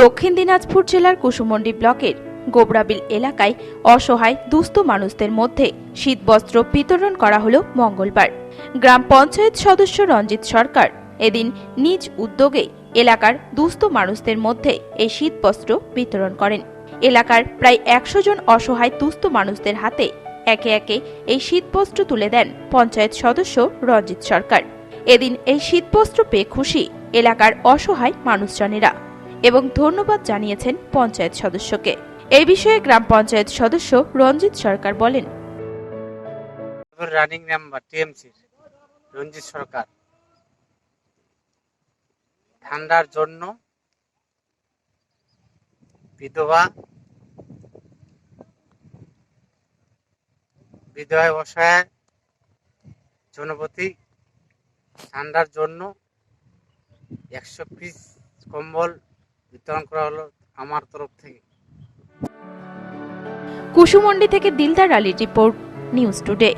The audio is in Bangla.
দক্ষিণ দিনাজপুর জেলার কুসুমন্ডি ব্লকের গোবরাবিল এলাকায় অসহায়, দুস্থ মানুষদের মধ্যে শীতবস্ত্র বিতরণ করা হলো মঙ্গলবার। গ্রাম পঞ্চায়েত সদস্য রঞ্জিত সরকার এদিন নিজ উদ্যোগে এলাকার দুস্থ মানুষদের মধ্যে এই শীতবস্ত্র বিতরণ করেন। এলাকার প্রায় একশো জন অসহায়, দুস্থ মানুষদের হাতে একে একে এই শীতবস্ত্র তুলে দেন পঞ্চায়েত সদস্য রঞ্জিত সরকার। এদিন এই শীতবস্ত্র পেয়ে খুশি এলাকার অসহায় মানুষজনেরা এবং ধন্যবাদ জানিয়েছেন পঞ্চায়েত সদস্যকে। এই বিষয়ে গ্রাম পঞ্চায়েত সদস্য রঞ্জিত সরকার বলেন। Running number TMC Ranjit Sarkar. ঠান্ডার জন্য বিধবা বিধবা অসহায় জনপতি, ঠান্ডার জন্য একশো পিস কম্বল বিতরণ করা হলো আমার তরফ থেকে। কুসুমন্ডি থেকে দিলদার আলীর রিপোর্ট, নিউজ টুডে।